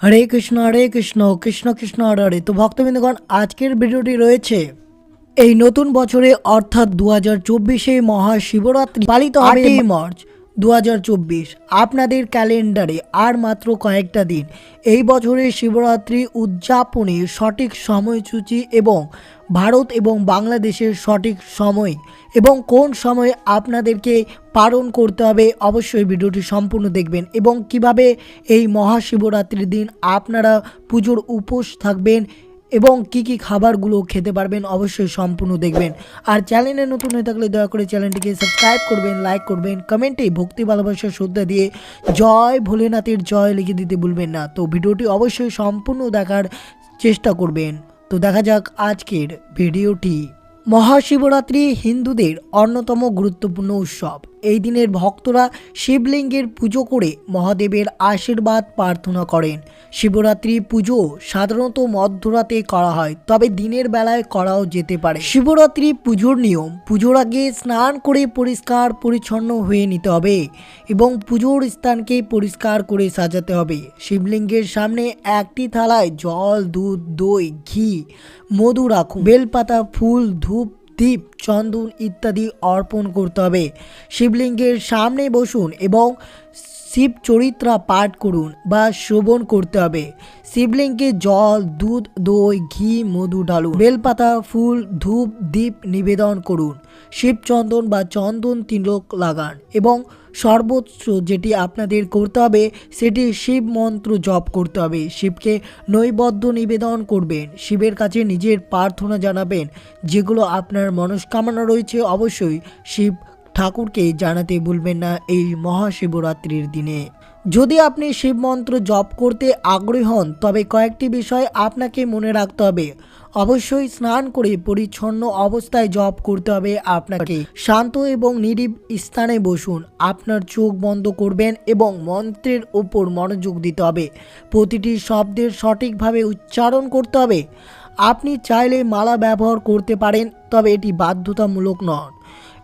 হরে কৃষ্ণ হরে কৃষ্ণ কৃষ্ণ কৃষ্ণ হরে হরে। তো ভক্তবৃন্দগণ আজকের ভিডিওটি রয়েছে এই নতুন বছরে অর্থাৎ দু হাজার চব্বিশে মহাশিবরাত্রি পালিত হবে আটই মার্চ দু হাজার চব্বিশ। আপনাদের ক্যালেন্ডারে আর মাত্র কয়েকটা দিন। এই বছরের শিবরাত্রি উদযাপনের সঠিক সময়সূচি এবং ভারত এবং বাংলাদেশের সঠিক সময় এবং কোন সময় আপনাদেরকে পালন করতে হবে অবশ্যই ভিডিওটি সম্পূর্ণ দেখবেন এবং কীভাবে এই মহাশিবরাত্রির দিন আপনারা পুজোর উপোস থাকবেন এবং কি কি খাবারগুলো খেতে পারবেন অবশ্যই সম্পূর্ণ দেখবেন। আর চ্যানেলে নতুন হয়ে থাকলে দয়া করে চ্যানেলটিকে সাবস্ক্রাইব করবেন, লাইক করবেন, কমেন্টে ভক্তি, ভালোবাসা, শ্রদ্ধা দিয়ে জয় ভোলেনাথের জয় লিখে দিতে ভুলবেন না। তো ভিডিওটি অবশ্যই সম্পূর্ণ দেখার চেষ্টা করবেন। তো দেখা যাক আজকের ভিডিওটি। মহাশিবরাত্রি হিন্দুদের অন্যতম গুরুত্বপূর্ণ উৎসব। এই দিনের ভক্তরা শিবলিঙ্গের পুজো করে মহাদেবের আশীর্বাদ প্রার্থনা করেন। শিবরাত্রি পুজো সাধারণত মধ্যরাতে করা হয়, তবে দিনের বেলায় করাও যেতে পারে। শিবরাত্রি পুজোর নিয়ম, পুজোর আগে স্নান করে পরিষ্কার পরিচ্ছন্ন হয়ে নিতে হবে এবং পুজোর স্থানকে পরিষ্কার করে সাজাতে হবে। শিবলিঙ্গের সামনে একটি থালায় জল, দুধ, দই, ঘি, মধু রাখুন। বেলপাতা, ফুল, ধূপ দীপ চন্দন ইত্যাদি অর্পণ করতে হবে। শিবলিঙ্গের সামনে বসুন এবং শিব চরিত্রা পাঠ করুন বা শ্রবণ করতে হবে। শিবলিঙ্গে জল, দুধ, দই, ঘি, মধু ঢালুন। বেলপাতা, ফুল, ধূপ, দীপ নিবেদন করুন। শিবচন্দন বা চন্দন তিলক লাগান এবং সর্বোচ্চ যেটি আপনাদের করতে হবে, সেটি শিব মন্ত্র জপ করতে হবে। শিবকে নৈবদ্য নিবেদন করবেন। শিবের কাছে নিজের প্রার্থনা জানাবেন। যেগুলো আপনার মনস্কামনা রয়েছে অবশ্যই শিব ঠাকুরকে জানাতে ভুলবেন না এই মহাশিবরাত্রির দিনে। যদি আপনি শিব মন্ত্র জপ করতে আগ্রহী হন, তবে কয়েকটি বিষয় আপনাকে মনে রাখতে হবে। অবশ্যই স্নান করে পরিচ্ছন্ন অবস্থায় জপ করতে হবে আপনাকে। শান্ত এবং নিরিব স্থানে বসুন, আপনার চোখ বন্ধ করবেন এবং মন্ত্রের ওপর মনোযোগ দিতে হবে। প্রতিটি শব্দের সঠিকভাবে উচ্চারণ করতে হবে। আপনি চাইলে মালা ব্যবহার করতে পারেন, তবে এটি বাধ্যতামূলক নয়।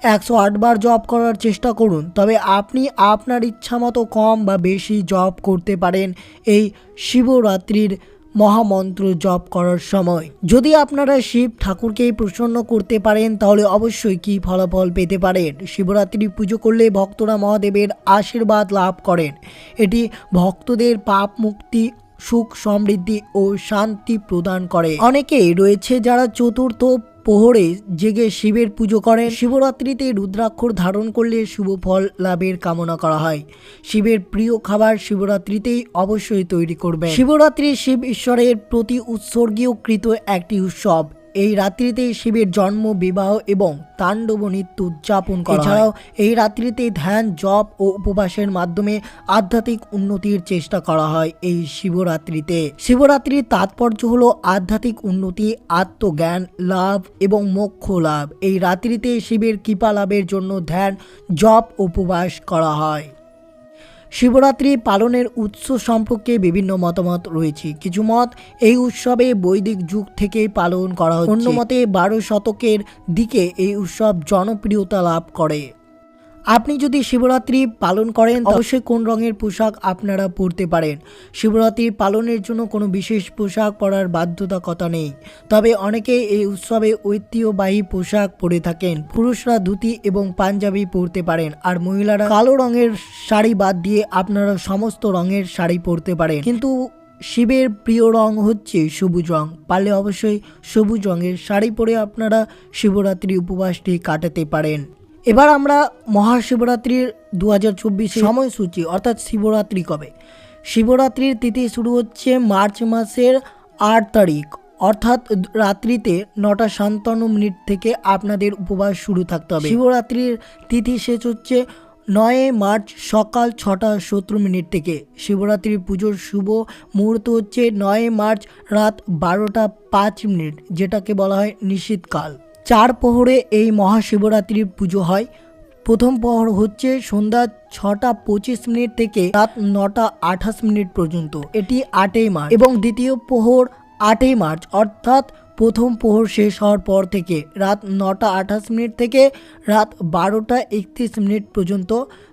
একশো আটবার জব করার চেষ্টা করুন, তবে আপনি আপনার ইচ্ছামতো কম বা বেশি জব করতে পারেন এই শিবরাত্রির মহামন্ত্র জপ করার সময়। যদি আপনারা শিব ঠাকুরকে প্রসন্ন করতে পারেন, তাহলে অবশ্যই কি ফলাফল পেতে পারেন? শিবরাত্রি পুজো করলে ভক্তরা মহাদেবের আশীর্বাদ লাভ করেন। এটি ভক্তদের পাপ মুক্তি, সুখ সমৃদ্ধি ও শান্তি প্রদান করে। অনেকেই রয়েছে যারা চতুর্থ প্রহরে জেগে শিবের পুজো করেন। শিবরাত্রিতে রুদ্রাক্ষর ধারণ করলে শুভ ফল লাভের কামনা করা হয়। শিবের প্রিয় খাবার শিবরাত্রিতেই অবশ্যই তৈরি করবে শিবরাত্রি শিব ঈশ্বরের প্রতি উৎসর্গীয়কৃত একটি উৎসব এই রাত্রিতে শিবের জন্ম বিবাহ এবং তাণ্ডব নৃত্য উদযাপন করা এছাড়াও এই রাত্রিতে ধ্যান জপ ও উপবাসের মাধ্যমে আধ্যাত্মিক উন্নতির চেষ্টা করা হয় এই শিবরাত্রিতে। শিবরাত্রির তাৎপর্য হলো আধ্যাত্মিক উন্নতি আত্মজ্ঞান লাভ এবং মোক্ষ লাভ। এই রাত্রিতে শিবের কৃপা লাভের জন্য ধ্যান জপ উপবাস করা হয়। শিবরাত্রি পালনের উৎস সম্পর্কে বিভিন্ন মতামত রয়েছে। কিছু মত, এই উৎসবে বৈদিক যুগ থেকে পালন করা হয় অন্য মতে, বারো শতকের দিকে এই উৎসব জনপ্রিয়তা লাভ করে। আপনি যদি শিবরাত্রি পালন করেন অবশ্যই। কোন রঙের পোশাক আপনারা পরতে পারেন। শিবরাত্রি পালনের জন্য কোনো বিশেষ পোশাক পরার বাধ্যতাকতা নেই। তবে অনেকে এই উৎসবে ঐতিহ্যবাহী পোশাক পরে থাকেন। পুরুষরা ধুতি এবং পাঞ্জাবি পরতে পারেন আর মহিলারা কালো রঙের শাড়ি বাদ দিয়ে আপনারা সমস্ত রঙের শাড়ি পরতে পারেন। কিন্তু শিবের প্রিয় রং হচ্ছে সবুজ রং। পারলে অবশ্যই সবুজ রঙের শাড়ি পরে আপনারা শিবরাত্রি উপবাসটি কাটাতে পারেন। এবার আমরা মহাশিবরাত্রির দু হাজার চব্বিশের সময়সূচি, অর্থাৎ শিবরাত্রি কবে? শিবরাত্রির তিথি শুরু হচ্ছে মার্চ মাসের আট তারিখ, অর্থাৎ রাত্রিতে নটা সাতান্ন মিনিট থেকে আপনাদের উপবাস শুরু থাকতে হবে। শিবরাত্রির তিথি শেষ হচ্ছে নয় মার্চ সকাল ছটা সতেরো মিনিট থেকে। শিবরাত্রির পুজোর শুভ মুহূর্ত হচ্ছে নয় মার্চ রাত বারোটা পাঁচ মিনিট, যেটাকে বলা হয় নিশীতকাল চার প্রহরে এই মহাশিবরাত্রির পুজো হয়। প্রথম প্রহর হচ্ছে সন্ধ্যা ছটা পঁচিশ মিনিট থেকে রাত নটা আঠাশ মিনিট পর্যন্ত। এটি আটই মার্চ। এবং দ্বিতীয় প্রহর আটই মার্চ। অর্থাৎ প্রথম প্রহর শেষ হওয়ার পর থেকে রাত নটা আঠাশ মিনিট থেকে রাত বারোটা একত্রিশ মিনিট পর্যন্ত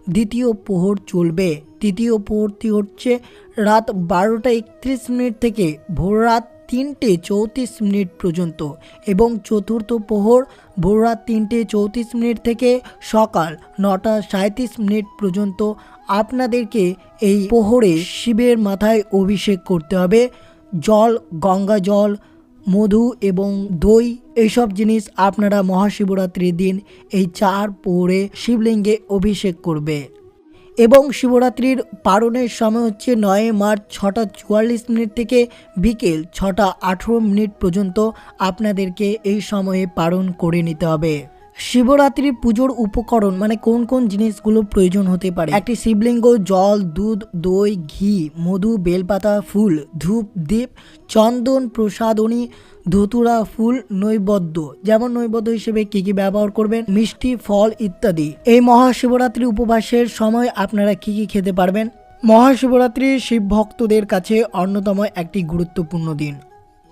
দ্বিতীয় প্রহর চলবে। তৃতীয় প্রহরটি হচ্ছে রাত বারোটা একত্রিশ মিনিট থেকে ভোর রাত তিনটে চৌত্রিশ মিনিট পর্যন্ত এবং চতুর্থ প্রহর ভোর রাত তিনটে চৌত্রিশ মিনিট থেকে সকাল নটা সাঁত্রিশ মিনিট পর্যন্ত আপনাদেরকে এই প্রহরে শিবের মাথায় অভিষেক করতে হবে। জল, গঙ্গা জল, মধু এবং দই এইসব জিনিস আপনারা মহাশিবরাত্রির দিন এই চার পোহরে শিবলিঙ্গে অভিষেক করবে। এবং শিবরাত্রির পারণের সময় হচ্ছে নয় মার্চ ছটা চুয়াল্লিশ মিনিট থেকে বিকেল ছটা আঠেরো মিনিট পর্যন্ত আপনাদেরকে এই সময়ে পারণ করে নিতে হবে। শিবরাত্রির পুজোর উপকরণ মানে কোন কোন জিনিসগুলো প্রয়োজন হতে পারে? একটি শিবলিঙ্গ, জল, দুধ, দই, ঘি, মধু, বেলপাতা, ফুল, ধূপ, দীপ, চন্দন প্রসাদনী ধতুরা, ফুল, নৈবদ্য। যেমন নৈবদ্য হিসেবে কি কি ব্যবহার করবেন? মিষ্টি, ফল ইত্যাদি। এই মহাশিবরাত্রি উপবাসের সময় আপনারা কি কি খেতে পারবেন? মহাশিবরাত্রি শিব ভক্তদের কাছে অন্যতম একটি গুরুত্বপূর্ণ দিন।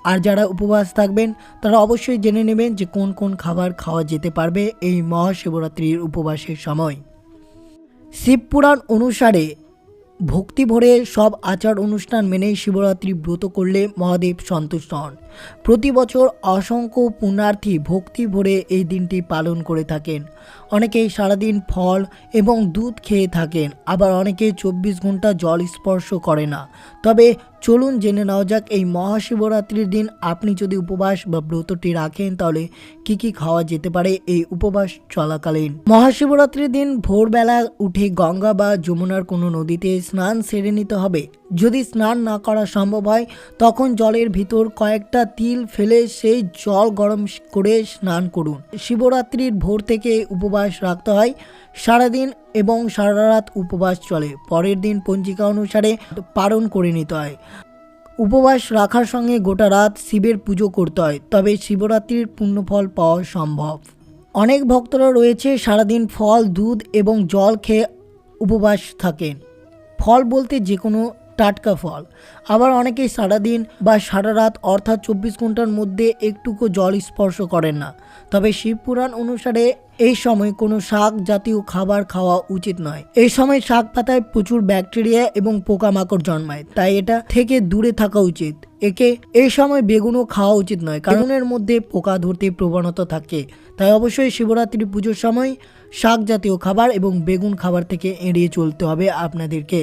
আর যারা উপবাস থাকবেন, তারা অবশ্যই জেনে নেবেন যে কোন কোন খাবার খাওয়া যেতে পারবে এই মহাশিবরাত্রির উপবাসের সময়। শিবপুরাণ অনুসারে ভক্তি ভরে সব আচার অনুষ্ঠান মেনেই শিবরাত্রি ব্রত করলে মহাদেব সন্তুষ্ট হন। প্রতি বছর অসংখ্য পুণ্যার্থী ভক্তি ভরে এই দিনটি পালন করে থাকেন। অনেকেই সারাদিন ফল এবং দুধ খেয়ে থাকেন, আবার অনেকে চব্বিশ ঘণ্টা জল স্পর্শ করে না। তবে চলুন জেনে নেওয়া যাক এই মহাশিবরাত্রির দিন আপনি যদি উপবাস বা ব্রতটি রাখেন, তাহলে কি কি খাওয়া যেতে পারে এই উপবাস চলাকালীন? মহাশিবরাত্রির দিন ভোরবেলা উঠে গঙ্গা বা যমুনার কোনো নদীতে স্নান সেরে নিতে হবে। যদি স্নান না করা সম্ভব হয়, তখন জলের ভিতর কয়েকটা তিল ফেলে সেই জল গরম করে স্নান করুন। শিবরাত্রির ভোর থেকে উপবাস রাখতে হয়। সারাদিন এবং সারা রাত উপবাস চলে। পরের দিন পঞ্জিকা অনুসারে পালন করে নিতে হয়। উপবাস রাখার সঙ্গে গোটা রাত শিবের পুজো করতে হয়, তবে শিবরাত্রির পুণ্যফল পাওয়া সম্ভব। অনেক ভক্তরা রয়েছে, সারাদিন ফল, দুধ এবং জল খেয়ে উপবাস থাকেন। ফল বলতে যে কোনো টাটকা ফল। আবার অনেকেই সারাদিন বা সারা রাত অর্থাৎ চব্বিশ ঘণ্টার মধ্যে একটুকু জল স্পর্শ করেন না। তবে শিবপুরাণ অনুসারে এই সময় কোনো শাক জাতীয় খাবার খাওয়া উচিত নয়। এই সময় শাক পাতায় প্রচুর ব্যাকটেরিয়া এবং পোকামাকড় জন্মায়, তাই এটা থেকে দূরে থাকা উচিত। একে এই সময় বেগুনও খাওয়া উচিত নয়, কারণ এর মধ্যে পোকা ধরতে প্রবণতা থাকে। তাই অবশ্যই শিবরাত্রি পুজোর সময় শাক জাতীয় খাবার এবং বেগুন খাবার থেকে এড়িয়ে চলতে হবে আপনাদেরকে।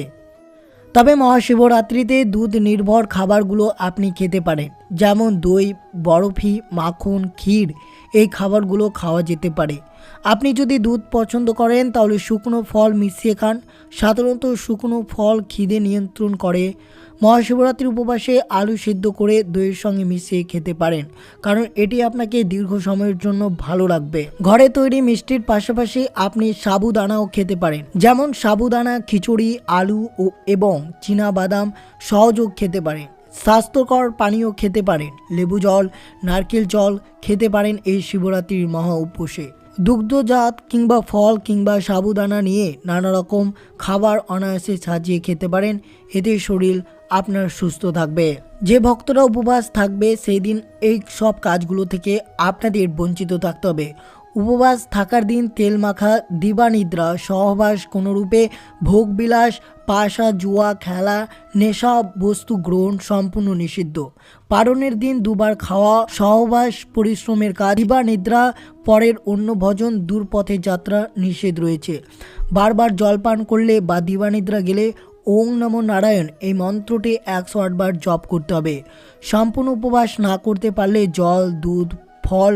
তবে মহাশিবরাত্রিতে দুধ নির্ভর খাবারগুলো আপনি খেতে পারেন, যেমন দই, বরফি, মাখন, ক্ষীর, এই খাবারগুলো খাওয়া যেতে পারে। আপনি যদি দুধ পছন্দ করেন, তাহলে শুকনো ফল মিশিয়ে খান। সাধারণত শুকনো ফল খিদে নিয়ন্ত্রণ করে। মহাশিবরাত্রির উপবাসে আলু সিদ্ধ করে দইয়ের সঙ্গে মিশিয়ে খেতে পারেন, কারণ এটি আপনাকে দীর্ঘ সময়ের জন্য ভালো রাখবে ঘরে তৈরি মিষ্টির পাশাপাশি আপনি সাবুদানাও খেতে পারেন, যেমন সাবুদানা, খিচুড়ি, আলু ও এবং চীনা বাদাম সহযোগ খেতে পারেন। স্বাস্থ্যকর পানীয় খেতে পারেন, লেবু জল, নারকেল জল খেতে পারেন এই শিবরাত্রির মহা উপসে। দুগ্ধজাত কিংবা ফল কিংবা সাবুদানা নিয়ে নানা রকম খাবার অনায়াসে সাজিয়ে খেতে পারেন, এতে শরীর আপনার সুস্থ থাকবে। যে ভক্তরা উপবাস থাকবে, সেই দিন এই সব কাজগুলো থেকে আপনাদের বঞ্চিত থাকতে হবে। উপবাস থাকার দিন তেল মাখা দিবানিদ্রা সহবাস কোনোরূপে ভোগবিলাস পাশা, জুয়া, খেলা, নেশা, বস্তু গ্রহণ সম্পূর্ণ নিষিদ্ধ। পারণের দিন দুবার খাওয়া, সহবাস, পরিশ্রমের কাজ, দিবা নিদ্রা, পরের অন্য ভজন দূরপথে যাত্রা নিষেধ রয়েছে। বারবার জলপান করলে বা দিবানিদ্রা গেলে ওং নমো নারায়ণ, এই মন্ত্রটি একশো আটবার জপ করতে হবে। সম্পূর্ণ উপবাস না করতে পারলে জল, দুধ, ফল,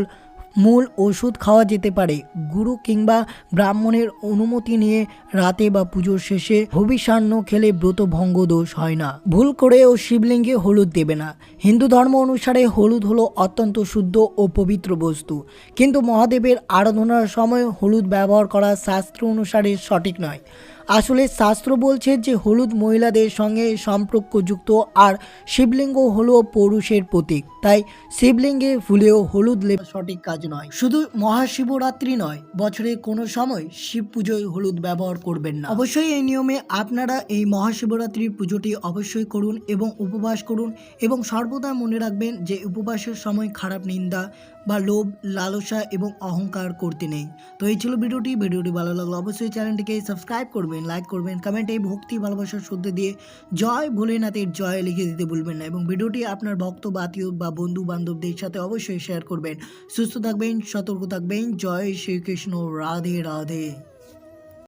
মূল ওষুধ খাওয়া যেতে পারে। গুরু কিংবা ব্রাহ্মণের অনুমতি নিয়ে রাতে বা পুজোর শেষে হবিষান্ন খেলে ব্রত ভঙ্গ দোষ হয় না। ভুল করে ও শিবলিঙ্গে হলুদ দেবে না। হিন্দু ধর্ম অনুসারে হলুদ হলো অত্যন্ত শুদ্ধ ও পবিত্র বস্তু। কিন্তু মহাদেবের আরাধনার সময় হলুদ ব্যবহার করা শাস্ত্র অনুসারে সঠিক নয়। আসলে শাস্ত্র বলছে যে হলুদ মহিলাদের সঙ্গে সম্পর্কযুক্ত আর শিবলিঙ্গ হলো পুরুষের প্রতীক। তাই শিবলিঙ্গে ফুলেও হলুদ লেপ সঠিক কাজ নয়। শুধু মহাশিবরাত্রি নয়, বছরে কোনো সময় শিব পুজোয় হলুদ ব্যবহার করবেন না। অবশ্যই এই নিয়মে আপনারা এই মহাশিবরাত্রির পুজোটি অবশ্যই করুন এবং উপবাস করুন এবং সর্বদা মনে রাখবেন যে উপবাসের সময় খারাপ নিন্দা বা লোভ, লালসা এবং অহংকার করতে নেই। তো এই ছিল ভিডিওটি। ভিডিওটি ভালো লাগল অবশ্যই চ্যানেলটিকে সাবস্ক্রাইব করবেন, লাইক করবেন কমেন্টে ভক্তি, ভালোবাসার শুদ্ধ দিয়ে জয় ভোলেনাথের জয় লিখে দিতে ভুলবেন না এবং ভিডিওটি আপনার ভক্ত বা আত্মীয় বা বন্ধু বান্ধবদের সাথে অবশ্যই শেয়ার করবেন। সুস্থ থাকবেন, সতর্ক থাকবেন। জয় শ্রীকৃষ্ণ। রাধে রাধে।